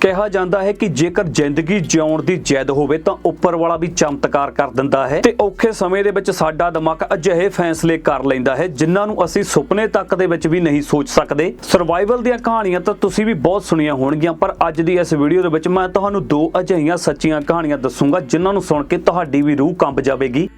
ਕਿਹਾ ਜਾਂਦਾ ਹੈ ਕਿ ਜੇਕਰ ਜ਼ਿੰਦਗੀ ਜਿਉਣ ਦੀ ਜਿੱਦ ਹੋਵੇ ਤਾਂ ਉੱਪਰ ਵਾਲਾ ਵੀ ਚਮਤਕਾਰ ਕਰ ਦਿੰਦਾ ਹੈ ਤੇ ਔਖੇ ਸਮੇਂ ਦੇ ਵਿੱਚ ਸਾਡਾ ਦਿਮਾਗ ਅਜਿਹੇ ਫੈਸਲੇ ਕਰ ਲੈਂਦਾ ਹੈ ਜਿਨ੍ਹਾਂ ਨੂੰ ਅਸੀਂ ਸੁਪਨੇ ਤੱਕ ਦੇ ਵਿੱਚ ਵੀ ਨਹੀਂ ਸੋਚ ਸਕਦੇ। ਸਰਵਾਈਵਲ ਦੀਆਂ ਕਹਾਣੀਆਂ ਤਾਂ ਤੁਸੀਂ ਵੀ ਬਹੁਤ ਸੁਣੀਆਂ ਹੋਣਗੀਆਂ, ਪਰ ਅੱਜ ਦੀ ਇਸ ਵੀਡੀਓ ਦੇ ਵਿੱਚ ਮੈਂ ਤੁਹਾਨੂੰ ਦੋ ਅਜਿਹੀਆਂ ਸੱਚੀਆਂ ਕਹਾਣੀਆਂ ਦੱਸੂੰਗਾ, ਜਿਨ੍ਹਾਂ ਨੂੰ ਸੁਣ ਕੇ ਤੁਹਾਡੀ ਵੀ ਰੂਹ ਕੰਬ ਜਾਵੇਗੀ।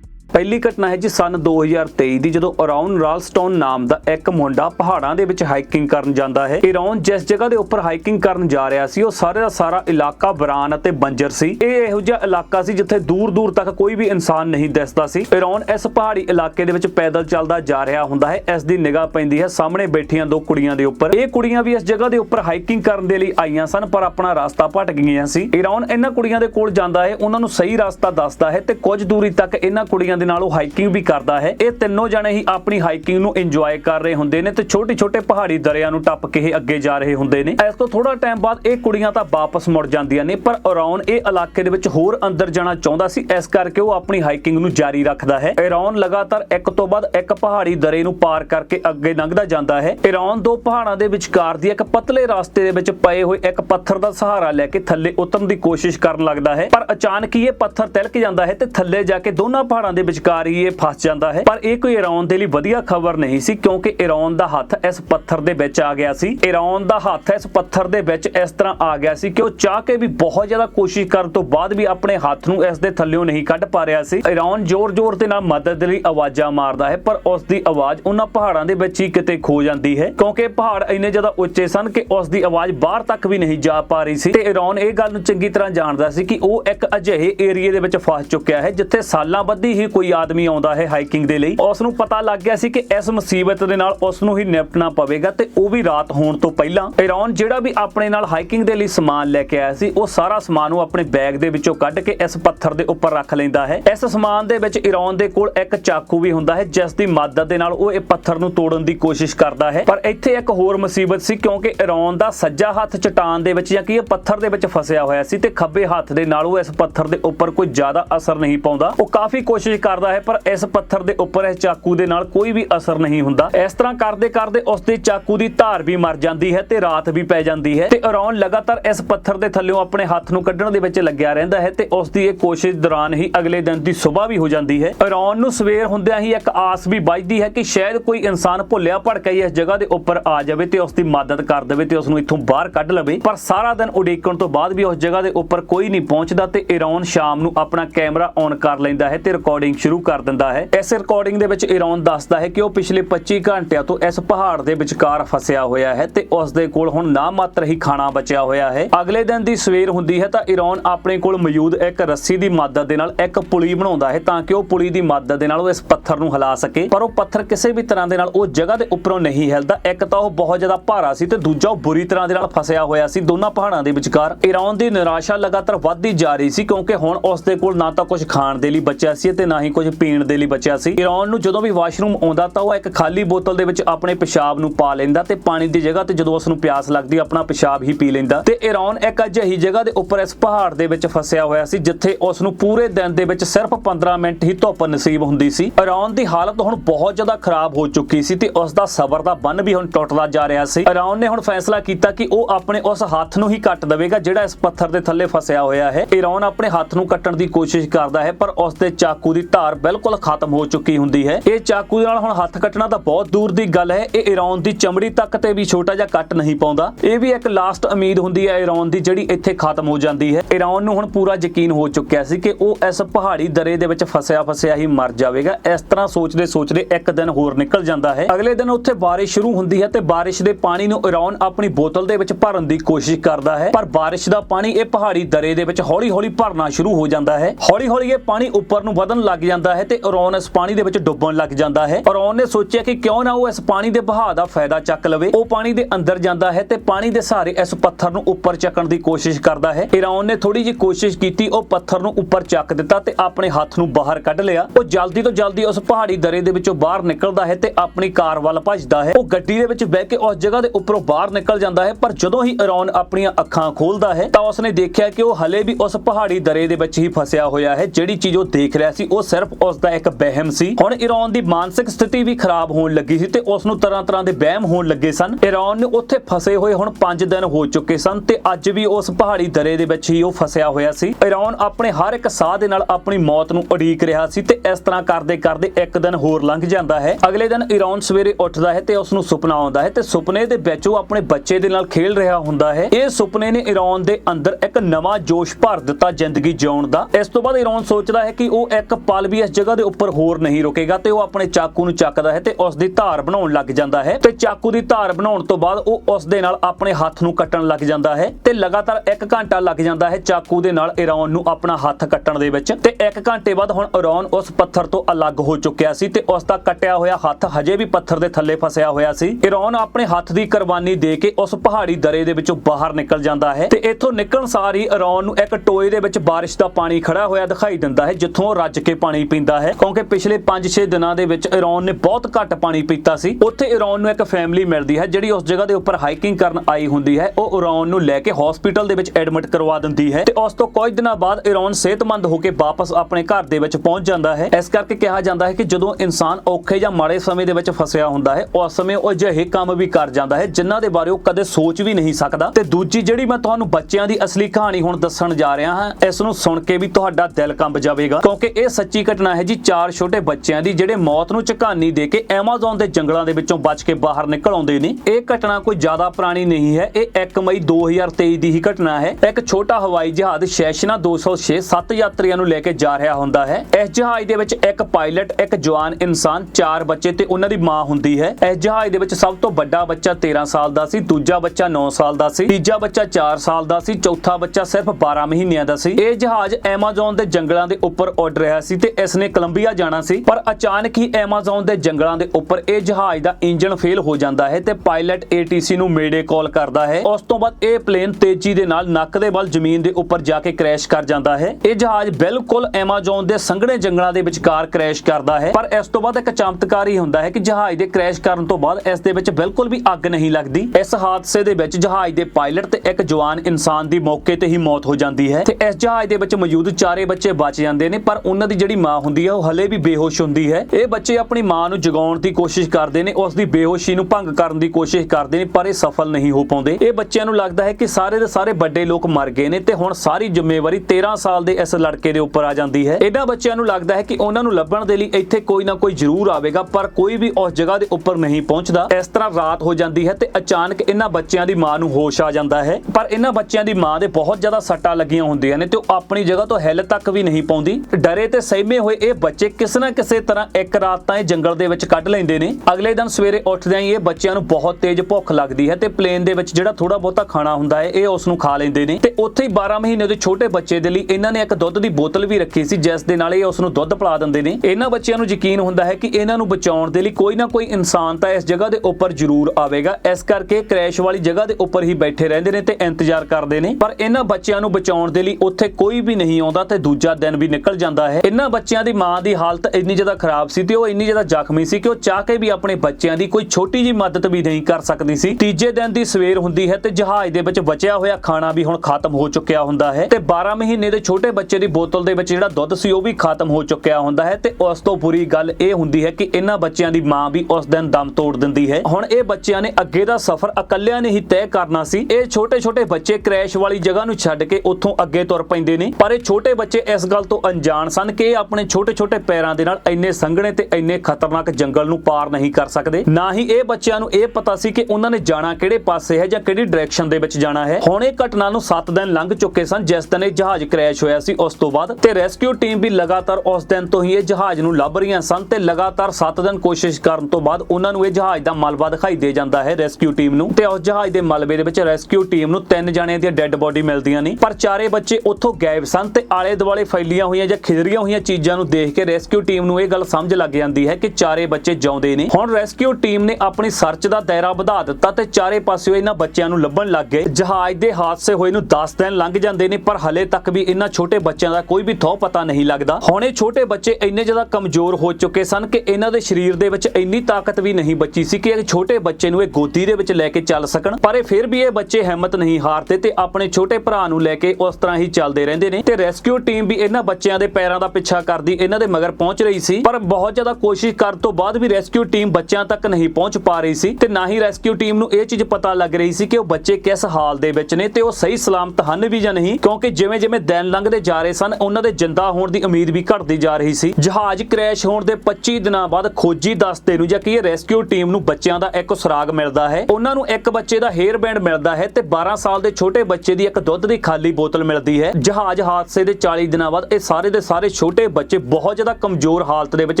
ਪਹਿਲੀ ਘਟਨਾ ਹੈ ਜੀ ਸਨ 2023 ਦੀ, ਜਦੋਂ ਅਰਾਉਨ ਰਾਲਸਟਨ ਨਾਮ ਦਾ ਇੱਕ ਮੁੰਡਾ ਪਹਾੜਾਂ ਦੇ ਵਿੱਚ ਹਾਈਕਿੰਗ ਕਰਨ ਜਾਂਦਾ ਹੈ। ਇਰਾਨ ਜਿਸ ਜਗ੍ਹਾ ਦੇ ਉੱਪਰ ਹਾਈਕਿੰਗ ਕਰਨ ਜਾ ਰਿਹਾ ਸੀ, ਉਹ ਸਾਰੇ ਦਾ ਸਾਰਾ ਇਲਾਕਾ ਬਰਾਨ ਅਤੇ ਬੰਜਰ ਸੀ। ਇਹ ਇਹੋ ਜਿਹਾ ਇਲਾਕਾ ਸੀ ਜਿੱਥੇ ਦੂਰ ਦੂਰ ਤੱਕ ਕੋਈ ਵੀ ਇਨਸਾਨ ਨਹੀਂ ਦਿਸਦਾ ਸੀ। ਇਰਾਨ ਇਸ ਪਹਾੜੀ ਇਲਾਕੇ ਦੇ ਵਿੱਚ ਪੈਦਲ ਚੱਲਦਾ ਜਾ ਰਿਹਾ ਹੁੰਦਾ ਹੈ, ਇਸ ਦੀ ਨਿਗਾਹ ਪੈਂਦੀ ਹੈ ਸਾਹਮਣੇ ਬੈਠੀਆਂ ਦੋ ਕੁੜੀਆਂ ਦੇ ਉੱਪਰ। ਇਹ ਕੁੜੀਆਂ ਵੀ ਇਸ ਜਗ੍ਹਾ ਦੇ ਉੱਪਰ ਹਾਈਕਿੰਗ ਕਰਨ ਦੇ ਲਈ ਆਈਆਂ ਸਨ, ਪਰ ਆਪਣਾ ਰਸਤਾ ਭਟਕ ਗਈਆਂ ਸੀ। ਇਰਾਨ ਇਹਨਾਂ ਕੁੜੀਆਂ ਦੇ ਕੋਲ ਜਾਂਦਾ ਹੈ, ਉਹਨਾਂ ਨੂੰ ਸਹੀ ਰਸਤਾ ਦੱਸਦਾ ਹੈ ਤੇ ਕੁਝ ਦੂਰੀ ਤੱਕ ਇਹਨਾਂ ਕੁੜੀਆਂ ਦੇ ਨਾਲ ਉਹ ਹਾਈਕਿੰਗ ਵੀ ਕਰਦਾ ਹੈ। ਇਹ ਤਿੰਨੋਂ ਜਣੇ ਹੀ ਆਪਣੀ ਹਾਈਕਿੰਗ ਨੂੰ ਇੰਜੋਏ ਕਰ ਰਹੇ ਹੁੰਦੇ ਨੇ ਤੇ ਛੋਟੇ ਛੋਟੇ ਪਹਾੜੀ ਦਰਿਆ ਨੂੰ ਟੱਪ ਕੇ ਇਹ ਅੱਗੇ ਜਾ ਰਹੇ ਹੁੰਦੇ ਨੇ। ਇਸ ਤੋਂ ਥੋੜਾ ਟਾਈਮ ਬਾਅਦ ਇਹ ਕੁੜੀਆਂ ਤਾਂ ਵਾਪਸ ਮੁੜ ਜਾਂਦੀਆਂ ਨੇ, ਪਰ ਇਰਾਨ ਇਹ ਇਲਾਕੇ ਦੇ ਵਿੱਚ ਹੋਰ ਅੰਦਰ ਜਾਣਾ ਚਾਹੁੰਦਾ ਸੀ, ਇਸ ਕਰਕੇ ਉਹ ਆਪਣੀ ਹਾਈਕਿੰਗ ਨੂੰ ਜਾਰੀ ਰੱਖਦਾ ਹੈ। ਇਰਾਨ ਲਗਾਤਾਰ ਇੱਕ ਤੋਂ ਬਾਅਦ ਇੱਕ ਪਹਾੜੀ ਦਰੇ ਨੂੰ ਪਾਰ ਕਰਕੇ ਅੱਗੇ ਲੰਘਦਾ ਜਾਂਦਾ ਹੈ। ਇਰਾਨ ਦੋ ਪਹਾੜਾਂ ਦੇ ਵਿਚਕਾਰ ਦੀ ਇੱਕ ਪਤਲੇ ਰਸਤੇ ਦੇ ਵਿੱਚ ਪਏ ਹੋਏ ਇੱਕ ਪੱਥਰ ਦਾ ਸਹਾਰਾ ਲੈ ਕੇ ਥੱਲੇ ਉਤਰਨ ਦੀ ਕੋਸ਼ਿਸ਼ ਕਰਨ ਲੱਗਦਾ ਹੈ, ਪਰ ਅਚਾਨਕ ਹੀ ਇਹ ਪੱਥਰ ਤਿਲਕ ਜਾਂਦਾ ਹੈ ਤੇ ਥੱਲੇ ਜਾ ਕੇ ਦੋਨਾਂ ਪਹਾੜਾਂ ਦੇ ਵਿਚਕਾਰ ਹੀ ਇਹ ਫਸ ਜਾਂਦਾ ਹੈ। ਪਰ ਇਹ ਕੋਈ ਇਰਾਨ ਦੇ ਲਈ ਵਧੀਆ ਖਬਰ ਨਹੀਂ ਸੀ ਕਿਉਂਕਿ ਇਰਾਨ ਦਾ ਹੱਥ ਇਸ ਪੱਥਰ ਦੇ ਵਿੱਚ ਆ ਗਿਆ ਸੀ। ਇਰਾਨ ਦਾ ਹੱਥ ਇਸ ਪੱਥਰ ਦੇ ਵਿੱਚ ਇਸ ਤਰ੍ਹਾਂ ਆ ਗਿਆ ਸੀ ਕਿ ਉਹ ਚਾਹ ਕੇ ਵੀ ਬਹੁਤ ਜ਼ਿਆਦਾ ਕੋਸ਼ਿਸ਼ ਕਰਨ ਤੋਂ ਬਾਅਦ ਵੀ ਆਪਣੇ ਹੱਥ ਨੂੰ ਇਸ ਦੇ ਥੱਲਿਓਂ ਨਹੀਂ ਕੱਢ ਪਾ ਰਿਹਾ ਸੀ। ਇਰਾਨ ਜ਼ੋਰ-ਜ਼ੋਰ ਦੇ ਨਾਲ ਮਦਦ ਲਈ ਆਵਾਜ਼ਾਂ ਮਾਰਦਾ ਹੈ, ਪਰ ਉਸ ਦੀ ਆਵਾਜ਼ ਉਹਨਾਂ ਪਹਾੜਾਂ ਦੇ ਵਿੱਚ ਹੀ ਕਿਤੇ ਖੋ ਜਾਂਦੀ ਹੈ। ਕਿਉਂਕਿ ਪਹਾੜ ਇੰਨੇ ਜ਼ਿਆਦਾ ਉੱਚੇ ਸਨ ਕਿ ਉਸ ਦੀ ਆਵਾਜ਼ ਬਾਹਰ ਤੱਕ ਵੀ ਨਹੀਂ ਜਾ ਪਾ ਰਹੀ ਸੀ। ਤੇ ਇਰਾਨ ਇਹ ਗੱਲ ਨੂੰ ਚੰਗੀ ਤਰ੍ਹਾਂ ਜਾਣਦਾ ਸੀ ਕਿ ਉਹ ਇੱਕ ਅਜਿਹੇ ਏਰੀਏ ਦੇ ਵਿੱਚ ਫਸ ਚੁੱਕਿਆ ਹੈ, ਜਿੱਥੇ ਸਾਲਾਂ ਬੱਧੀ ਹੀ ਕੋਈ ਕੋਈ ਆਦਮੀ ਆਉਂਦਾ ਹੈ ਹਾਈਕਿੰਗ ਦੇ ਲਈ ਉਸ ਨੂੰ ਪਤਾ ਲੱਗ ਗਿਆ ਸੀ ਕਿ ਇਸ ਮੁਸੀਬਤ ਦੇ ਨਾਲ ਉਸ ਨੂੰ ਹੀ ਨਿਪਟਣਾ ਪਵੇਗਾ ਤੇ ਉਹ ਵੀ ਰਾਤ ਹੋਣ ਤੋਂ ਪਹਿਲਾਂ ਇਰਾਨ ਜਿਹੜਾ ਵੀ ਆਪਣੇ ਨਾਲ ਹਾਈਕਿੰਗ ਦੇ ਲਈ ਸਮਾਨ ਲੈ ਕੇ ਆਇਆ ਸੀ, ਉਹ ਸਾਰਾ ਸਮਾਨ ਉਹ ਆਪਣੇ ਬੈਗ ਦੇ ਵਿੱਚੋਂ ਕੱਢ ਕੇ ਇਸ ਪੱਥਰ ਦੇ ਉੱਪਰ ਰੱਖ ਲੈਂਦਾ ਹੈ। ਇਸ ਸਮਾਨ ਦੇ ਵਿੱਚ ਇਰਾਨ ਦੇ ਕੋਲ ਇੱਕ ਚਾਕੂ ਵੀ ਹੁੰਦਾ ਹੈ, ਜਿਸ ਦੀ ਮਦਦ ਦੇ ਨਾਲ ਉਹ ਇਹ ਪੱਥਰ ਨੂੰ ਤੋੜਨ ਦੀ ਕੋਸ਼ਿਸ਼ ਕਰਦਾ ਹੈ। ਪਰ ਇੱਥੇ ਇੱਕ ਹੋਰ ਮੁਸੀਬਤ ਸੀ, ਕਿਉਂਕਿ ਇਰਾਨ ਦਾ ਸੱਜਾ ਹੱਥ ਚਟਾਨ ਦੇ ਵਿੱਚ ਜਾਂ ਕਿ ਇਹ ਪੱਥਰ ਦੇ ਵਿੱਚ ਫਸਿਆ ਹੋਇਆ ਸੀ ਤੇ ਖੱਬੇ ਹੱਥ ਦੇ ਨਾਲ ਉਹ ਇਸ ਪੱਥਰ ਦੇ ਉੱਪਰ ਕੋਈ ਜ਼ਿਆਦਾ ਅਸਰ ਨਹੀਂ ਪਾਉਂਦਾ। ਉਹ ਕਾਫੀ ਕੋਸ਼ਿਸ਼ ਕਰ ਕਰਦਾ ਹੈ, ਪਰ ਇਸ ਪੱਥਰ ਦੇ ਉੱਪਰ ਇਸ ਚਾਕੂ ਦੇ ਨਾਲ ਕੋਈ ਵੀ ਅਸਰ ਨਹੀਂ ਹੁੰਦਾ। ਇਸ ਤਰ੍ਹਾਂ ਕਰਦੇ ਕਰਦੇ ਉਸ ਦੇ ਚਾਕੂ ਦੀ ਧਾਰ ਵੀ ਮਰ ਜਾਂਦੀ ਹੈ ਤੇ ਰਾਤ ਵੀ ਪੈ ਜਾਂਦੀ ਹੈ ਤੇ ਇਰਾਨ ਲਗਾਤਾਰ ਇਸ ਪੱਥਰ ਦੇ ਥੱਲੇੋਂ ਆਪਣੇ ਹੱਥ ਨੂੰ ਕੱਢਣ ਦੇ ਵਿੱਚ ਲੱਗਿਆ ਰਹਿੰਦਾ ਹੈ ਤੇ ਉਸ ਦੀ ਇਹ ਕੋਸ਼ਿਸ਼ ਦੌਰਾਨ ਹੀ ਅਗਲੇ ਦਿਨ ਦੀ ਸਵੇਰ ਵੀ ਹੋ ਜਾਂਦੀ ਹੈ। ਇਰਾਨ ਨੂੰ ਸਵੇਰ ਹੁੰਦਿਆਂ ਹੀ ਇੱਕ ਆਸ ਵੀ ਵੱਜਦੀ ਹੈ ਕਿ ਸ਼ਾਇਦ ਕੋਈ ਇਨਸਾਨ ਭੁੱਲਿਆ ਭੜਕਾ ਹੀ ਇਸ ਜਗ੍ਹਾ ਦੇ ਉੱਪਰ ਆ ਜਾਵੇ ਤੇ ਉਸ ਦੀ ਮਦਦ ਕਰ ਦੇਵੇ ਤੇ ਉਸ ਨੂੰ ਇੱਥੋਂ ਬਾਹਰ ਕੱਢ ਲਵੇ। ਪਰ ਸਾਰਾ ਦਿਨ ਉਡੀਕਣ ਤੋਂ ਬਾਅਦ ਵੀ ਉਸ ਜਗ੍ਹਾ ਦੇ ਉੱਪਰ ਕੋਈ ਨਹੀਂ ਪਹੁੰਚਦਾ ਤੇ ਇਰਾਨ ਸ਼ਾਮ ਨੂੰ ਆਪਣਾ ਕੈਮਰਾ ਔਨ ਕਰ ਲੈਂਦਾ ਹੈ ਤੇ ਰਿਕਾਰਡਿੰਗ ਸ਼ੁਰੂ ਕਰ ਦਿੰਦਾ ਹੈ। ਇਸ ਰਿਕਾਰਡਿੰਗ ਦੇ ਵਿੱਚ ਇਰਾਨ ਦੱਸਦਾ ਹੈ ਕਿ ਉਹ ਪਿਛਲੇ 25 ਘੰਟਿਆਂ ਤੋਂ ਇਸ ਪਹਾੜ ਦੇ ਵਿਚਕਾਰ ਫਸਿਆ ਹੋਇਆ ਹੈ ਤੇ ਉਸ ਦੇ ਕੋਲ ਹੁਣ ਨਾ ਮਾਤਰ ਹੀ ਖਾਣਾ ਬਚਿਆ ਹੋਇਆ ਹੈ। ਅਗਲੇ ਦਿਨ ਦੀ ਸਵੇਰ ਹੁੰਦੀ ਹੈ ਤਾਂ ਇਰਾਨ ਆਪਣੇ ਕੋਲ ਮੌਜੂਦ ਇੱਕ ਰੱਸੀ ਦੀ ਮਦਦ ਦੇ ਨਾਲ ਇੱਕ ਪੁਲੀ ਬਣਾਉਂਦਾ ਹੈ ਤਾਂ ਕਿ ਉਹ ਪੁਲੀ ਦੀ ਮਦਦ ਦੇ ਨਾਲ ਉਹ ਇਸ ਪੱਥਰ ਨੂੰ ਹਿਲਾ ਸਕੇ। ਪਰ ਉਹ ਪੱਥਰ ਕਿਸੇ ਵੀ ਤਰ੍ਹਾਂ ਦੇ ਨਾਲ ਉਹ ਜਗ੍ਹਾ ਦੇ ਉੱਪਰੋਂ ਨਹੀਂ ਹਿਲਦਾ। ਇੱਕ ਤਾਂ ਉਹ ਬਹੁਤ ਜ਼ਿਆਦਾ ਭਾਰਾ ਸੀ ਤੇ ਦੂਜਾ ਉਹ ਬੁਰੀ ਤਰ੍ਹਾਂ ਦੇ ਨਾਲ ਫਸਿਆ ਹੋਇਆ ਸੀ। ਦੋਨਾਂ ਪਹਾੜਾਂ ਦੇ ਵਿਚਕਾਰ ਇਰਾਨ ਦੀ ਨਿਰਾਸ਼ਾ ਲਗਾਤਾਰ ਵੱਧਦੀ ਜਾ ਰਹੀ ਸੀ ਕਿਉਂਕਿ ਹੁਣ ਉਸ ਦੇ ਕੋਲ ਨਾ ਤਾਂ ਕੁਝ ਖਾਣ ਦੇ ਲਈ ਬਚਿਆ ਸੀ ਤੇ ਨਾ ਹੀ ਕੁਝ ਪੀਣ ਦੇ ਲਈ ਬਚਿਆ ਸੀ। ਇਰਾਨ ਨੂੰ ਜਦੋਂ ਵੀ ਵਾਸ਼ਰੂਮ ਆਉਂਦਾ ਤਾਂ ਉਹ ਇੱਕ ਖਾਲੀ ਬੋਤਲ ਦੇ ਵਿੱਚ ਆਪਣੇ ਪਿਸ਼ਾਬ ਨੂੰ ਪਾ ਲੈਂਦਾ ਤੇ ਪਾਣੀ ਦੀ ਜਗ੍ਹਾ ਤੇ ਜਦੋਂ ਉਸ ਨੂੰ ਪਿਆਸ ਲੱਗਦੀ, ਆਪਣਾ ਪਿਸ਼ਾਬ ਹੀ ਪੀ ਲੈਂਦਾ। ਤੇ ਇਰਾਨ ਇੱਕ ਅਜਿਹੀ ਜਗ੍ਹਾ ਦੇ ਉੱਪਰ ਇਸ ਪਹਾੜ ਦੇ ਵਿੱਚ ਫਸਿਆ ਹੋਇਆ ਸੀ, ਜਿੱਥੇ ਉਸ ਨੂੰ ਪੂਰੇ ਦਿਨ ਦੇ ਵਿੱਚ ਸਿਰਫ 15 ਮਿੰਟ ਹੀ ਧੁੱਪ ਨਸੀਬ ਹੁੰਦੀ ਸੀ। ਇਰਾਨ ਦੀ ਹਾਲਤ ਹੁਣ ਬਹੁਤ ਜ਼ਿਆਦਾ ਖਰਾਬ ਹੋ ਚੁੱਕੀ ਸੀ ਤੇ ਉਸ ਦਾ ਸਬਰ ਦਾ ਬੰਨ ਵੀ ਹੁਣ ਟੁੱਟਦਾ ਜਾ ਰਿਹਾ ਸੀ। ਇਰਾਨ ਨੇ ਹੁਣ ਫੈਸਲਾ ਕੀਤਾ ਕਿ ਉਹ ਆਪਣੇ ਉਸ ਹੱਥ ਨੂੰ ਹੀ ਕੱਟ ਦੇਵੇਗਾ, ਜਿਹੜਾ ਇਸ ਪੱਥਰ ਦੇ ਥੱਲੇ ਫਸਿਆ ਹੋਇਆ ਹੈ। ਇਰਾਨ ਆਪਣੇ ਹੱਥ ਨੂੰ ਕੱਟਣ ਦੀ ਕੋਸ਼ਿਸ਼ ਕਰਦਾ ਹੈ, ਪਰ ਉਸ ਦੇ ਚਾਕੂ ਦੀ ਧਾਰ ਬਿਲਕੁਲ ਖਤਮ ਹੋ ਚੁੱਕੀ ਹੁੰਦੀ ਹੈ। ਇਹ ਚਾਕੂ ਨਾਲ ਹੁਣ ਹੱਥ ਕੱਟਣਾ ਤਾਂ ਬਹੁਤ ਦੂਰ ਦੀ ਗੱਲ ਹੈ। ਇਹ ਇਰਾਨ ਦੀ ਚਮੜੀ ਤੱਕ ਤੇ ਵੀ ਛੋਟਾ ਜਿਹਾ ਕੱਟ ਨਹੀਂ ਪਾਉਂਦਾ। ਇਹ ਵੀ ਇੱਕ ਲਾਸਟ ਉਮੀਦ ਹੁੰਦੀ ਹੈ ਇਰਾਨ ਦੀ ਜਿਹੜੀ ਇੱਥੇ ਖਤਮ ਹੋ ਜਾਂਦੀ ਹੈ। ਇਰਾਨ ਨੂੰ ਹੁਣ ਪੂਰਾ ਯਕੀਨ ਹੋ ਚੁੱਕਿਆ ਸੀ ਕਿ ਉਹ ਇਸ ਪਹਾੜੀ ਦਰੇ ਦੇ ਵਿੱਚ ਫਸਿਆ ਫਸਿਆ ਹੀ ਮਰ ਜਾਵੇਗਾ। ਇਸ ਤਰ੍ਹਾਂ ਸੋਚਦੇ ਸੋਚਦੇ ਇੱਕ ਦਿਨ ਹੋਰ ਨਿਕਲ ਜਾਂਦਾ ਹੈ। ਅਗਲੇ ਦਿਨ ਉੱਥੇ ਬਾਰਿਸ਼ ਸ਼ੁਰੂ ਹੁੰਦੀ ਹੈ ਤੇ ਬਾਰਿਸ਼ ਦੇ ਪਾਣੀ ਨੂੰ ਇਰਾਨ ਆਪਣੀ ਬੋਤਲ ਦੇ ਵਿੱਚ ਭਰਨ ਦੀ ਕੋਸ਼ਿਸ਼ ਕਰਦਾ ਹੈ। ਪਰ ਬਾਰਿਸ਼ ਦਾ ਪਾਣੀ ਇਹ ਪਹਾੜੀ ਦਰੇ ਦੇ ਵਿੱਚ ਹੌਲੀ-ਹੌਲੀ ਭਰਨਾ ਸ਼ੁਰੂ ਹੋ ਜਾਂਦਾ ਹੈ। ਹੌਲੀ-ਹੌਲੀ ਇਹ ਪਾਣੀ ਉੱਪਰ ਨੂੰ ਵਧਣ ਲੱਗ ਜਾਂਦਾ ਹੈ ਤੇ ਇਰਾਨ ਇਸ ਪਾਣੀ ਦੇ ਵਿੱਚ ਡੁੱਬਣ ਲੱਗ ਜਾਂਦਾ ਹੈ। ਇਰਾਨ ਨੇ ਸੋਚਿਆ ਕਿ ਕਿਉਂ ਨਾ ਉਹ ਇਸ ਪਾਣੀ ਦੇ ਵਹਾਅ ਦਾ ਫਾਇਦਾ ਚੱਕ ਲਵੇ। ਉਹ ਪਾਣੀ ਦੇ ਅੰਦਰ ਜਾਂਦਾ ਹੈ ਤੇ ਪਾਣੀ ਦੇ ਸਹਾਰੇ ਇਸ ਪੱਥਰ ਨੂੰ ਉੱਪਰ ਚੱਕਣ ਦੀ ਕੋਸ਼ਿਸ਼ ਕਰਦਾ ਹੈ। ਇਰਾਨ ਨੇ ਥੋੜੀ ਜਿਹੀ ਕੋਸ਼ਿਸ਼ ਕੀਤੀ, ਉਹ ਪੱਥਰ ਨੂੰ ਉੱਪਰ ਚੱਕ ਦਿੱਤਾ ਤੇ ਆਪਣੇ ਹੱਥ ਨੂੰ ਬਾਹਰ ਕੱਢ ਲਿਆ। ਉਹ ਜਲਦੀ ਤੋਂ ਜਲਦੀ ਉਸ ਪਹਾੜੀ ਦਰੇ ਦੇ ਵਿੱਚੋਂ ਬਾਹਰ ਨਿਕਲਦਾ ਹੈ ਤੇ ਆਪਣੀ ਕਾਰ ਵੱਲ ਭੱਜਦਾ ਹੈ। ਉਹ ਗੱਡੀ ਦੇ ਵਿੱਚ ਬਹਿ ਕੇ ਉਸ ਜਗ੍ਹਾ ਦੇ ਉੱਪਰੋਂ ਬਾਹਰ ਨਿਕਲ ਜਾਂਦਾ ਹੈ, ਪਰ ਜਦੋਂ ਹੀ ਇਰਾਨ ਆਪਣੀਆਂ ਅੱਖਾਂ ਖੋਲਦਾ ਹੈ, ਤਾਂ ਉਸਨੇ ਦੇਖਿਆ ਕਿ ਉਹ ਹਲੇ ਵੀ ਉਸ ਪਹਾੜੀ ਦਰੇ ਦੇ ਵਿੱਚ ਹੀ ਫਸਿਆ ਹੋਇਆ ਹੈ। ਜਿਹੜੀ ਚੀਜ਼ ਉਹ ਦੇਖ ਰਿਹਾ ਸੀ ਉਸ ਸਿਰਫ ਉਸ ਦਾ ਇੱਕ ਵਹਿਮ ਸੀ। ਹੁਣ ਈਰਾਨ ਦੀ ਮਾਨਸਿਕ ਸਥਿਤੀ ਵੀ ਖਰਾਬ ਹੋਣ ਲੱਗੀ ਸੀ ਤੇ ਉਸ ਨੂੰ ਤਰ੍ਹਾਂ ਤਰ੍ਹਾਂ ਦੇ ਵਹਿਮ ਹੋਣ ਲੱਗੇ ਸਨ। ਈਰਾਨ ਨੇ ਉੱਥੇ ਫਸੇ ਹੋਏ ਹੁਣ 5 ਦਿਨ ਹੋ ਚੁੱਕੇ ਸਨ ਤੇ ਅੱਜ ਵੀ ਉਸ ਪਹਾੜੀ ਦਰੇ ਦੇ ਵਿੱਚ ਹੀ ਉਹ ਫਸਿਆ ਹੋਇਆ ਸੀ। ਈਰਾਨ ਆਪਣੇ ਹਰ ਇੱਕ ਸਾਹ ਦੇ ਨਾਲ ਆਪਣੀ ਮੌਤ ਨੂੰ ਉਡੀਕ ਰਿਹਾ ਸੀ ਤੇ ਇਸ ਤਰ੍ਹਾਂ ਕਰਦੇ ਕਰਦੇ ਇੱਕ ਦਿਨ ਹੋਰ ਲੰਘ ਜਾਂਦਾ ਹੈ। ਅਗਲੇ ਦਿਨ ਈਰਾਨ ਸਵੇਰੇ ਉੱਠਦਾ ਹੈ ਤੇ ਉਸ ਨੂੰ ਸੁਪਨਾ ਆਉਂਦਾ ਹੈ ਤੇ ਸੁਪਨੇ ਦੇ ਵਿੱਚ ਉਹ ਆਪਣੇ ਬੱਚੇ ਦੇ ਨਾਲ ਖੇਲ ਰਿਹਾ ਹੁੰਦਾ ਹੈ। ਇਹ ਸੁਪਨੇ ਨੇ ਈਰਾਨ ਦੇ ਅੰਦਰ ਇੱਕ ਨਵਾਂ ਜੋਸ਼ ਭਰ ਦਿੱਤਾ ਜ਼ਿੰਦਗੀ ਜਿਉਣ ਦਾ। ਇਸ ਤੋਂ ਬਾਅਦ ਈਰਾਨ ਸੋਚਦਾ ਹੈ ਕਿ ਉਹ ਇੱਕ ਪਲ ਵੀ ਇਸ ਜਗ੍ਹਾ ਦੇ ਉੱਪਰ ਹੋਰ ਨਹੀਂ ਰੁਕੇਗਾ ਤੇ ਉਹ ਆਪਣੇ ਚਾਕੂ ਨੂੰ ਚੱਕਦਾ ਹੈ ਤੇ ਉਸ ਦੀ ਧਾਰ ਬਣਾਉਣ ਲੱਗ ਜਾਂਦਾ ਹੈ ਤੇ ਚਾਕੂ ਦੀ ਧਾਰ ਬਣਾਉਣ ਤੋਂ ਬਾਅਦ ਉਹ ਉਸ ਦੇ ਨਾਲ ਆਪਣੇ ਹੱਥ ਨੂੰ ਕੱਟਣ ਲੱਗ ਜਾਂਦਾ ਹੈ ਤੇ ਲਗਾਤਾਰ 1 ਘੰਟਾ ਲੱਗ ਜਾਂਦਾ ਹੈ ਚਾਕੂ ਦੇ ਨਾਲ ਈਰਾਨ ਨੂੰ ਆਪਣਾ ਹੱਥ ਕੱਟਣ ਦੇ ਵਿੱਚ ਤੇ 1 ਘੰਟੇ ਬਾਅਦ ਹੁਣ ਈਰਾਨ ਉਸ ਪੱਥਰ ਤੋਂ ਅਲੱਗ ਹੋ ਚੁੱਕਿਆ ਸੀ ਤੇ ਉਸ ਦਾ ਕੱਟਿਆ ਹੋਇਆ ਹੱਥ ਹਜੇ ਵੀ ਪੱਥਰ ਦੇ ਥੱਲੇ ਫਸਿਆ ਹੋਇਆ ਸੀ। ਈਰਾਨ ਆਪਣੇ ਹੱਥ ਦੀ ਕੁਰਬਾਨੀ ਦੇ ਕੇ ਉਸ ਪਹਾੜੀ ਦਰੇ ਦੇ ਵਿੱਚੋਂ ਬਾਹਰ ਨਿਕਲ ਜਾਂਦਾ ਹੈ ਤੇ ਇੱਥੋਂ ਨਿਕਲਣ ਸਾਰ ਹੀ ਈਰਾਨ ਨੂੰ ਇੱਕ ਟੋਏ ਦੇ ਵਿੱਚ ਬਾਰਿਸ਼ ਦਾ ਪਾਣੀ ਖੜਾ ਹੋਇਆ ਦਿਖਾਈ ਦਿੰਦਾ ਹੈ ਜਿੱਥੋਂ ਰੱਜ ਕੇ ਪਾਣੀ ਪਾਣੀ ਪੀਂਦਾ ਹੈ, ਕਿਉਂਕਿ ਪਿਛਲੇ 5-6 ਦਿਨਾਂ ਦੇ ਵਿੱਚ ਈਰਾਨ ਨੇ ਬਹੁਤ ਘੱਟ ਪਾਣੀ ਪੀਤਾ ਸੀ। ਉੱਥੇ ਈਰਾਨ ਨੂੰ ਇੱਕ ਫੈਮਿਲੀ ਮਿਲਦੀ ਹੈ, ਜਿਹੜੀ ਉਸ ਜਗ੍ਹਾ ਦੇ ਉੱਪਰ ਹਾਈਕਿੰਗ ਕਰਨ ਆਈ ਹੁੰਦੀ ਹੈ। ਉਹ ਈਰਾਨ ਨੂੰ ਲੈ ਕੇ ਹਸਪੀਟਲ ਦੇ ਵਿੱਚ ਐਡਮਿਟ ਕਰਵਾ ਦਿੰਦੀ ਹੈ ਤੇ ਉਸ ਤੋਂ ਕੁਝ ਦਿਨਾਂ ਬਾਅਦ ਈਰਾਨ ਸਿਹਤਮੰਦ ਹੋ ਕੇ ਵਾਪਸ ਆਪਣੇ ਘਰ ਦੇ ਵਿੱਚ ਪਹੁੰਚ ਜਾਂਦਾ ਹੈ। ਇਸ ਕਰਕੇ ਕਿਹਾ ਜਾਂਦਾ ਹੈ ਕਿ ਜਦੋਂ ਇਨਸਾਨ ਔਖੇ ਜਾਂ ਮਾੜੇ ਸਮੇਂ ਦੇ ਵਿੱਚ ਫਸਿਆ ਹੁੰਦਾ ਹੈ, ਉਸ ਸਮੇਂ ਉਹ ਅਜਿਹੇ ਕੰਮ ਵੀ ਕਰ ਜਾਂਦਾ ਹੈ, ਜਿਨ੍ਹਾਂ ਦੇ ਬਾਰੇ ਉਹ ਕਦੇ ਸੋਚ ਵੀ ਨਹੀਂ ਸਕਦਾ। ਤੇ ਦੂਜੀ ਜਿਹੜੀ ਮੈਂ ਤੁਹਾਨੂੰ ਬੱਚਿਆਂ ਦੀ ਅਸਲੀ ਕਹਾਣੀ ਹੁਣ ਦੱਸਣ ਜਾ ਰਿਹਾ ਹਾਂ, ਇਸ ਨੂੰ ਸੁਣ ਕੇ ਵੀ ਤੁਹਾਡਾ ਦਿਲ ਕੰਬ ਜਾਵੇਗਾ, ਕਿਉਂਕਿ ਇਹ ਸੱਚੀ ਘਟਨਾ ਹੈ ਜੀ ਚਾਰ ਛੋਟੇ ਬੱਚਿਆਂ ਦੀ, ਜਿਹੜੇ ਮੌਤ ਨੂੰ ਝਕਾਨੀ ਦੇ ਕੇ ਐਮਾਜ਼ਨ ਦੇ ਜੰਗਲਾਂ ਦੇ ਵਿੱਚੋਂ ਬਚ ਕੇ ਬਾਹਰ ਨਿਕਲ ਆਉਂਦੇ ਨੇ। ਇਹ ਘਟਨਾ ਕੋਈ ਜ਼ਿਆਦਾ ਪੁਰਾਣੀ ਨਹੀਂ ਹੈ, ਇਹ 1 ਮਈ 2023 ਦੀ ਹੀ ਘਟਨਾ ਹੈ। ਇੱਕ ਛੋਟਾ ਹਵਾਈ ਜਹਾਜ਼ ਸ਼ੈਸ਼ਨਾ 206 ਸੱਤ ਯਾਤਰੀਆਂ ਨੂੰ ਲੈ ਕੇ ਜਾ ਰਿਹਾ ਹੁੰਦਾ ਹੈ। ਇਸ ਜਹਾਜ਼ ਦੇ ਵਿੱਚ ਇੱਕ ਪਾਇਲਟ, ਇੱਕ ਜਵਾਨ ਇਨਸਾਨ, ਚਾਰ ਬੱਚੇ ਤੇ ਉਹਨਾਂ ਦੀ ਮਾਂ ਹੁੰਦੀ ਹੈ। ਇਸ ਜਹਾਜ਼ ਦੇ ਵਿੱਚ ਸਭ ਤੋਂ ਵੱਡਾ ਬੱਚਾ 13 ਸਾਲ ਦਾ ਸੀ, ਦੂਜਾ ਬੱਚਾ 9 ਸਾਲ ਦਾ ਸੀ, ਤੀਜਾ ਬੱਚਾ 4 ਸਾਲ ਦਾ ਸੀ, ਚੌਥਾ ਬੱਚਾ ਸਿਰਫ 12 ਮਹੀਨਿਆਂ ਦਾ ਸੀ। ਇਹ ਜਹਾਜ਼ ਐਮਾਜ਼ਨ ਦੇ ਜੰਗਲਾਂ ਦੇ ਉੱਪਰ ਉੱਡ ਰਿਹਾ ਸੀ ਤੇ ਇਸ ਨੇ ਕੋਲੰਬੀਆ ਜਾਣਾ ਸੀ, ਪਰ ਅਚਾਨਕ ਹੀ ਐਮਾਜ਼ਨ ਦੇ ਜੰਗਲਾਂ ਦੇ ਉੱਪਰ ਇਹ ਜਹਾਜ਼ ਦਾ ਇੰਜਨ ਫੇਲ ਹੋ ਜਾਂਦਾ ਹੈ ਤੇ ਪਾਇਲਟ ATC ਨੂੰ ਮੇਡੇ ਕਾਲ ਕਰਦਾ ਹੈ। ਉਸ ਤੋਂ ਬਾਅਦ ਇਹ ਪਲੇਨ ਤੇਜ਼ੀ ਦੇ ਨਾਲ ਨੱਕ ਦੇ ਵੱਲ ਜ਼ਮੀਨ ਦੇ ਉੱਪਰ ਜਾ ਕੇ ਕ੍ਰੈਸ਼ ਕਰ ਜਾਂਦਾ ਹੈ। ਇਹ ਜਹਾਜ਼ ਬਿਲਕੁਲ ਐਮਾਜ਼ਨ ਦੇ ਸੰਘਣੇ ਜੰਗਲਾਂ ਦੇ ਵਿਚਕਾਰ ਕ੍ਰੈਸ਼ ਕਰਦਾ ਹੈ, ਪਰ ਇਸ ਤੋਂ ਬਾਅਦ ਇੱਕ ਚਮਤਕਾਰ ਹੀ ਹੁੰਦਾ ਹੈ ਕਿ ਜਹਾਜ਼ ਦੇ ਕ੍ਰੈਸ਼ ਕਰਨ ਤੋਂ ਬਾਅਦ ਇਸ ਦੇ ਵਿੱਚ ਬਿਲਕੁਲ ਵੀ ਅੱਗ ਨਹੀਂ ਲੱਗਦੀ। ਇਸ ਹਾਦਸੇ ਦੇ ਵਿੱਚ ਜਹਾਜ਼ ਦੇ ਪਾਇਲਟ ਤੇ ਇੱਕ ਜਵਾਨ ਇਨਸਾਨ ਦੀ ਮੌਕੇ ਤੇ ਹੀ ਮੌਤ ਹੋ ਜਾਂਦੀ ਹੈ ਤੇ ਇਸ ਜਹਾਜ਼ ਦੇ ਵਿੱਚ ਮੌਜੂਦ ਚਾਰੇ ਬੱਚੇ ਬਚ ਜਾਂਦੇ ਨੇ, ਪਰ ਉਹਨਾਂ ਦੀ ਜਿਹੜੀ ਮਾਂ ਹੁੰਦੀ ਹੈ ਉਹ ਹਲੇ ਵੀ ਬੇਹੋਸ਼ ਹੁੰਦੀ ਹੈ। ਇਹ ਬੱਚੇ ਆਪਣੀ ਮਾਂ ਨੂੰ ਜਗਾਉਣ ਦੀ ਕੋਸ਼ਿਸ਼ ਕਰਦੇ ਨੇ, ਉਸ ਦੀ ਬੇਹੋਸ਼ੀ ਨੂੰ ਭੰਗ ਕਰਨ ਦੀ ਕੋਸ਼ਿਸ਼ ਕਰਦੇ ਨੇ, ਪਰ ਇਹ ਸਫਲ ਨਹੀਂ ਹੋ ਪਾਉਂਦੇ। ਇਹ ਬੱਚਿਆਂ ਨੂੰ ਲੱਗਦਾ ਹੈ ਕਿ ਸਾਰੇ ਦੇ ਸਾਰੇ ਵੱਡੇ ਲੋਕ ਮਰ ਗਏ ਨੇ ਤੇ ਹੁਣ ਸਾਰੀ ਜ਼ਿੰਮੇਵਾਰੀ 13 ਸਾਲ ਦੇ ਇਸ ਲੜਕੇ ਦੇ ਉੱਪਰ ਆ ਜਾਂਦੀ ਹੈ। ਇਹਨਾਂ ਬੱਚਿਆਂ ਨੂੰ ਲੱਗਦਾ ਹੈ ਕਿ ਉਹਨਾਂ ਨੂੰ ਲੱਭਣ ਦੇ ਲਈ ਇੱਥੇ ਕੋਈ ਨਾ ਕੋਈ ਜ਼ਰੂਰ ਆਵੇਗਾ, ਪਰ ਕੋਈ ਵੀ ਉਸ ਜਗ੍ਹਾ ਦੇ ਉੱਪਰ ਨਹੀਂ ਪਹੁੰਚਦਾ। ਇਸ ਤਰ੍ਹਾਂ ਰਾਤ ਹੋ ਜਾਂਦੀ ਹੈ ਤੇ ਅਚਾਨਕ ਇਹਨਾਂ ਬੱਚਿਆਂ ਦੀ ਮਾਂ ਨੂੰ ਹੋਸ਼ ਆ ਜਾਂਦਾ ਹੈ। ਪਰ ਇਹਨਾਂ ਬੱਚਿਆਂ ਦੀ ਮਾਂ ਦੇ ਬਹੁਤ ਜ਼ਿਆਦਾ ਸੱਟਾਂ ਲੱਗੀਆਂ ਹੁੰਦੀਆਂ ਨੇ ਤੇ ਉਹ ਆਪਣੀ ਜਗ੍ਹਾ ਤੋਂ ਹਿੱਲ ਤੱਕ ਵੀ ਨਹੀਂ ਪਾਉਂਦੀ। ਡਰੇ ਤੇ ਸਹੀ ਸਹਿਮੇ ਹੋਏ ਇਹ ਬੱਚੇ ਕਿਸੇ ਨਾ ਕਿਸੇ ਤਰ੍ਹਾਂ ਇੱਕ ਰਾਤ ਤਾਂ ਇਹ ਜੰਗਲ ਦੇ ਵਿੱਚ ਕੱਢ ਲੈਂਦੇ ਨੇ। ਅਗਲੇ ਦਿਨ ਸਵੇਰੇ ਉੱਠਦਿਆਂ ਹੀ ਇਹ ਬੱਚਿਆਂ ਨੂੰ ਬਹੁਤ ਤੇਜ਼ ਭੁੱਖ ਲੱਗਦੀ ਹੈ ਤੇ ਪਲੇਨ ਦੇ ਵਿੱਚ ਜਿਹੜਾ ਥੋੜਾ ਬਹੁਤਾ ਖਾਣਾ ਹੁੰਦਾ ਹੈ, ਇਹ ਉਸ ਨੂੰ ਖਾ ਲੈਂਦੇ ਨੇ। ਤੇ ਉੱਥੇ ਹੀ 12 ਮਹੀਨੇ ਦੇ ਛੋਟੇ ਬੱਚੇ ਦੇ ਲਈ ਇਹਨਾਂ ਨੇ ਇੱਕ ਦੁੱਧ ਦੀ ਬੋਤਲ ਵੀ ਰੱਖੀ ਸੀ, ਜਿਸ ਦੇ ਨਾਲ ਇਹ ਉਸ ਨੂੰ ਦੁੱਧ ਪਿਲਾ ਦਿੰਦੇ ਨੇ। ਇਹਨਾਂ ਬੱਚਿਆਂ ਨੂੰ ਯਕੀਨ ਹੁੰਦਾ ਹੈ ਕਿ ਇਹਨਾਂ ਨੂੰ ਬਚਾਉਣ ਦੇ ਲਈ ਕੋਈ ਨਾ ਕੋਈ ਇਨਸਾਨ ਤਾਂ ਇਸ ਜਗ੍ਹਾ ਦੇ ਉੱਪਰ ਜ਼ਰੂਰ ਆਵੇਗਾ। ਇਸ ਕਰਕੇ ਕ੍ਰੈਸ਼ ਵਾਲੀ ਜਗ੍ਹਾ ਦੇ ਉੱਪਰ ਹੀ ਬੈਠੇ ਰਹਿੰਦੇ ਨੇ ਤੇ ਇੰਤਜ਼ਾਰ ਕਰਦੇ ਨੇ। ਪਰ ਇਹਨਾਂ ਬੱਚਿਆਂ ਨੂੰ ਬਚਾਉਣ ਦੇ ਲਈ ਉੱਥੇ ਕੋਈ ਵੀ ਨਹੀਂ ਆਉਂਦਾ ਤੇ ਦੂਜਾ ਦਿਨ ਵੀ ਨਿਕਲ ਜਾਂਦਾ ਹੈ। ਇਹਨਾਂ ਬੱਚਿਆਂ ਦੀ ਮਾਂ ਦੀ ਹਾਲਤ ਇੰਨੀ ਜ਼ਿਆਦਾ ਖਰਾਬ ਸੀ ਤੇ ਉਹ ਇੰਨੀ ਜ਼ਿਆਦਾ ਜ਼ਖਮੀ ਸੀ ਕਿ ਉਹ ਚਾਹ ਕੇ ਵੀ ਆਪਣੇ ਬੱਚਿਆਂ ਦੀ ਕੋਈ ਛੋਟੀ ਜੀ ਮਦਦ ਵੀ ਨਹੀਂ ਕਰ ਸਕਦੀ ਸੀ। ਤੀਜੇ ਦਿਨ ਦੀ ਸਵੇਰ ਹੁੰਦੀ ਹੈ ਤੇ ਜਹਾਜ਼ ਦੇ ਵਿੱਚ ਬਚਿਆ ਹੋਇਆ ਖਾਣਾ ਵੀ ਹੁਣ ਖਤਮ ਹੋ ਚੁੱਕਿਆ ਹੁੰਦਾ ਹੈ ਤੇ 12 ਮਹੀਨੇ ਦੇ ਛੋਟੇ ਬੱਚੇ ਦੀ ਬੋਤਲ ਦੇ ਵਿੱਚ ਜਿਹੜਾ ਦੁੱਧ ਸੀ ਉਹ ਵੀ ਖਤਮ ਹੋ ਚੁੱਕਿਆ ਹੁੰਦਾ ਹੈ ਤੇ ਉਸ ਤੋਂ ਬੁਰੀ ਗੱਲ ਇਹ ਹੁੰਦੀ ਹੈ ਕਿ ਇਹਨਾਂ ਬੱਚਿਆਂ ਦੀ ਮਾਂ ਵੀ ਉਸ ਦਿਨ ਦਮ ਤੋੜ ਦਿੰਦੀ ਹੈ। ਹੁਣ ਇਹ ਬੱਚਿਆਂ ਨੇ ਅੱਗੇ ਦਾ ਸਫ਼ਰ ਇਕੱਲਿਆਂ ਨੇ ਹੀ ਤੈਅ ਕਰਨਾ ਸੀ। ਇਹ ਛੋਟੇ-ਛੋਟੇ ਬੱਚੇ ਕ੍ਰੈਸ਼ ਵਾਲੀ ਜਗ੍ਹਾ ਨੂੰ ਛੱਡ ਕੇ ਉੱਥੋਂ ਅੱਗੇ ਤੁਰ ਪੈਂਦੇ ਨੇ। ਪਰ ਇਹ ਛੋਟੇ ਬੱਚੇ ਇਸ ਗੱਲ ਤੋਂ ਅਣਜਾਣ ਸਨ ਕਿ ਇਹ ਆਪਣੇ ਛੋਟੇ-ਛੋਟੇ ਪੈਰਾਂ ਦੇ ਨਾਲ ਇੰਨੇ ਸੰਘਣੇ ਤੇ ਇੰਨੇ ਖਤਰਨਾਕ ਜੰਗਲ ਨੂੰ ਪਾਰ ਨਹੀਂ ਕਰ ਸਕਦੇ। ਨਾ ਹੀ ਇਹ ਬੱਚਿਆਂ ਨੂੰ ਇਹ ਪਤਾ ਸੀ ਕਿ ਉਹਨਾਂ ਨੇ ਜਾਣਾ ਕਿਹੜੇ ਪਾਸੇ ਹੈ ਜਾਂ ਕਿਹੜੀ ਡਾਇਰੈਕਸ਼ਨ ਦੇ ਵਿੱਚ ਜਾਣਾ ਹੈ। ਹੁਣ ਇਹ ਘਟਨਾ ਨੂੰ 7 ਦਿਨ ਲੰਘ ਚੁੱਕੇ ਸਨ, ਜਿਸ ਦਿਨ ਇਹ ਜਹਾਜ਼ ਕ੍ਰੈਸ਼ ਹੋਇਆ ਸੀ। ਉਸ ਤੋਂ ਬਾਅਦ ਤੇ ਰੈਸਕਿਊ ਟੀਮ ਵੀ ਲਗਾਤਾਰ ਉਸ ਦਿਨ ਤੋਂ ਹੀ ਇਹ ਜਹਾਜ਼ ਨੂੰ ਲੱਭ ਰਹੀਆਂ ਸਨ ਤੇ ਲਗਾਤਾਰ 7 ਦਿਨ ਕੋਸ਼ਿਸ਼ ਕਰਨ ਤੋਂ ਬਾਅਦ ਉਹਨਾਂ ਨੂੰ ਇਹ ਜਹਾਜ਼ ਦਾ ਮਲਬਾ ਦਿਖਾਈ ਦੇ ਜਾਂਦਾ ਹੈ ਰੈਸਕਿਊ ਟੀਮ ਨੂੰ। ਤੇ ਉਸ ਜਹਾਜ਼ ਦੇ ਮਲਬੇ ਦੇ ਵਿੱਚ ਰੈਸਕਿਊ ਟੀਮ ਨੂੰ ਤਿੰਨ ਜਣਿਆਂ ਦੀਆਂ ਡੈੱਡ ਬੋਡੀ ਮਿਲਦੀਆਂ ਨੇ। ਪਰ ਚਾਰੇ ਬੱਚੇ ਉੱਥੋਂ ਗਾਇਬ ਸਨ ਤੇ ਆਲੇ ਦੁਆਲੇ ਫੈਲੀਆਂ ਹੋਈਆਂ ਜਾਂ ਖਿਲਰੀਆਂ ਹੋਈਆਂ ਚੀਜ਼ਾਂ ਨੂੰ ਦੇਖ ਕੇ ਰੈਸਕਿਊ ਟੀਮ ਨੂੰ ਇਹ ਗੱਲ ਸਮਝ ਲੱਗ ਜਾਂਦੀ ਹੈ ਕਿ ਚਾਰੇ ਬੱਚੇ ਜਿਉਂਦੇ ਨੇ। ਹੁਣ ਰੈਸਕਿਊ ਟੀਮ ਨੇ ਆਪਣੀ ਸਰਚ ਦਾ ਦਾਇਰਾ ਵਧਾ ਦਿੱਤਾ ਤੇ ਚਾਰੇ ਪਾਸਿਓਂ ਇਹਨਾਂ ਬੱਚਿਆਂ ਨੂੰ ਲੱਭਣ ਲੱਗ ਗਏ। ਜਹਾਜ਼ ਦੇ ਹਾਦਸੇ ਹੋਏ ਨੂੰ 10 ਦਿਨ ਲੰਘ ਜਾਂਦੇ ਨੇ, ਪਰ ਹਲੇ ਤੱਕ ਵੀ ਇਹਨਾਂ ਛੋਟੇ ਬੱਚਿਆਂ ਦਾ ਕੋਈ ਵੀ ਥੋ ਪਤਾ ਨਹੀਂ ਲੱਗਦਾ। ਹੁਣ ਇਹ ਛੋਟੇ ਬੱਚੇ ਇੰਨੇ ਜ਼ਿਆਦਾ ਕਮਜ਼ੋਰ ਹੋ ਚੁੱਕੇ ਸਨ ਕਿ ਇਹਨਾਂ ਦੇ ਸਰੀਰ ਦੇ ਵਿੱਚ ਇੰਨੀ ਤਾਕਤ ਵੀ ਨਹੀਂ ਬਚੀ ਸੀ ਕਿ ਇੱਕ ਛੋਟੇ ਬੱਚੇ ਨੂੰ ਇਹ ਗੋਦੀ ਦੇ ਵਿੱਚ ਲੈ ਕੇ ਚੱਲ ਸਕਣ। ਪਰ ਇਹ ਫਿਰ ਵੀ ਇਹ ਬੱਚੇ ਹਿੰਮਤ ਨਹੀਂ ਹਾਰਦੇ ਤੇ ਆਪਣੇ ਛੋਟੇ ਭਰਾ ਨੂੰ ਲੈ ਕੇ ਉਸ ਤਰ੍ਹਾਂ ਹੀ ਚੱਲਦੇ ਰਹਿੰਦੇ ਨੇ ਤੇ ਰੈਸਕਿਊ ਟੀਮ ਵੀ ਇਹਨਾਂ ਬੱਚਿਆਂ ਦੇ ਪੈਰਾਂ ਦਾ ਪਿੱਛਾ ਕਰਦੀ ਇਹਨਾਂ ਦੇ ਮਗਰ ਪਹੁੰਚ ਰਹੀ ਸੀ, ਪਰ ਬਹੁਤ ਜ਼ਿਆਦਾ ਕੋਸ਼ਿਸ਼ ਕਰਨ ਤੋਂ ਬਾਅਦ ਵੀ ਰੈਸਕਿਊ ਟੀਮ ਬੱਚਿਆਂ ਤੱਕ ਨਹੀਂ ਪਹੁੰਚ ਪਾ ਰਹੀ ਸੀ ਤੇ ਨਾ ਹੀ ਰੈਸਕਿਊ ਟੀਮ ਨੂੰ ਇਹ ਚੀਜ਼ ਪਤਾ ਲੱਗ ਰਹੀ ਸੀ ਕਿ ਉਹ ਬੱਚੇ ਕਿਸ ਹਾਲ ਦੇ ਵਿੱਚ ਨੇ ਤੇ ਉਹ ਸਹੀ ਸਲਾਮਤ ਹਨ ਵੀ ਜਾਂ ਨਹੀਂ, ਕਿਉਂਕਿ ਜਿਵੇਂ ਜਿਵੇਂ ਦਿਨ ਲੰਘਦੇ ਜਾ ਰਹੇ ਸਨ, ਉਹਨਾਂ ਦੇ ਜਿੰਦਾ ਹੋਣ ਦੀ ਉਮੀਦ ਵੀ ਘਟਦੀ ਜਾ ਰਹੀ ਸੀ। ਜਹਾਜ਼ ਕ੍ਰੈਸ਼ ਹੋਣ ਦੇ 25 ਦਿਨਾਂ ਬਾਅਦ ਖੋਜੀ ਦਸਤੇ ਨੂੰ ਜਾਂ ਕਿ ਇਹ ਰੈਸਕਿਊ ਟੀਮ ਨੂੰ ਬੱਚਿਆਂ ਦਾ ਇੱਕ ਸੁਰਾਗ ਮਿਲਦਾ ਹੈ। ਉਹਨਾਂ ਨੂੰ ਇੱਕ ਬੱਚੇ ਦਾ ਹੇਅਰ ਬੈਂਡ ਮਿਲਦਾ ਹੈ ਤੇ 12 ਸਾਲ ਦੇ ਛੋਟੇ ਬੱਚੇ ਦੀ ਇੱਕ ਦੁੱਧ ਦੀ ਖਾਲੀ ਬੋਤਲ ਮਿਲਦੀ ਹੈ। ਜਹਾਜ਼ ਹਾਦਸੇ ਦੇ 40 ਦਿਨਾਂ ਬਾਅਦ ਇਹ ਸਾਰੇ ਦੇ ਸਾਰੇ ਛੋਟੇ ਬੱਚੇ ਬਹੁਤ ਜ਼ਿਆਦਾ ਕਮਜ਼ੋਰ ਹਾਲਤ ਦੇ ਵਿੱਚ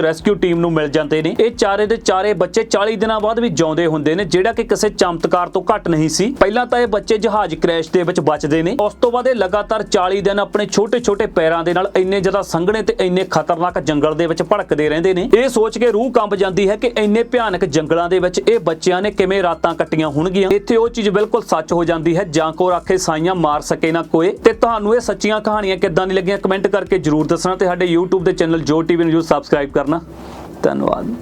ਰੈਸਕਿਊ ਟੀਮ ਨੂੰ ਮਿਲ ਜਾਂਦੇ ਨੇ। ਇਹ ਚਾਰੇ ਦੇ ਚਾਰੇ ਬੱਚੇ 40 ਦਿਨਾਂ ਬਾਅਦ ਵੀ ਜਿਉਂਦੇ ਹੁੰਦੇ ਨੇ, ਜਿਹੜਾ ਕਿ ਕਿਸੇ ਚਮਤਕਾਰ ਤੋਂ ਘੱਟ ਨਹੀਂ ਸੀ। ਪਹਿਲਾਂ ਤਾਂ ਇਹ ਬੱਚੇ ਜਹਾਜ਼ ਕ੍ਰੈਸ਼ ਦੇ ਵਿੱਚ ਬਚਦੇ ਨੇ। ਉਸ ਤੋਂ ਬਾਅਦ ਇਹ ਲਗਾਤਾਰ 40 ਦਿਨ ਆਪਣੇ ਛੋਟੇ-ਛੋਟੇ ਪੈਰਾਂ ਦੇ ਨਾਲ ਇੰਨੇ ਜ਼ਿਆਦਾ ਸੰਘਣੇ ਤੇ ਇੰਨੇ ਖਤਰਨਾਕ ਜੰਗਲ ਦੇ ਵਿੱਚ ਭੜਕਦੇ ਰਹਿੰਦੇ ਨੇ। ਇਹ ਸੋਚ ਕੇ ਰੂਹ ਕੰਬ ਜਾਂਦੀ ਹੈ ਕਿ ਇੰਨੇ ਭਿਆਨਕ ਜੰਗਲਾਂ ਦੇ ਵਿੱਚ ਇਹ ਬੱਚਿਆਂ ਨੇ ਕਿਵੇਂ ਰਾਤਾਂ ਕੱਟੀਆਂ ਹੋਣਗੀਆਂ। ਇੱਥੇ ਉਹ ਚੀਜ਼ ਬਿਲਕੁਲ ਸੱਚ ਹੋ ਜਾਂਦੀ ਹੈ, ਜਾਂ ਕੋ ਰਾਖੇ ਸਾਈਆਂ ਮਾਰ ਸਕੇ ਨਾ ਕੋਏ ਤੇ ਤੁਹਾਨੂੰ ਇਹ ਸੱਚੀਆਂ ਕਹਾਣੀਆਂ ਕਿੱਦਾਂ ਦੀ ਲੱਗੀਆਂ, ਕਮੈਂਟ ਕਰਕੇ ਜਰੂਰ ਦੱਸਣਾ ਤੇ ਸਾਡੇ YouTube ਦੇ ਚੈਨਲ ਜੋ ਟੀਵੀ ਨੂੰ ਜਰੂਰ ਸਬਸਕ੍ਰਾਈਬ ਕਰਨਾ। ਧੰਨਵਾਦ।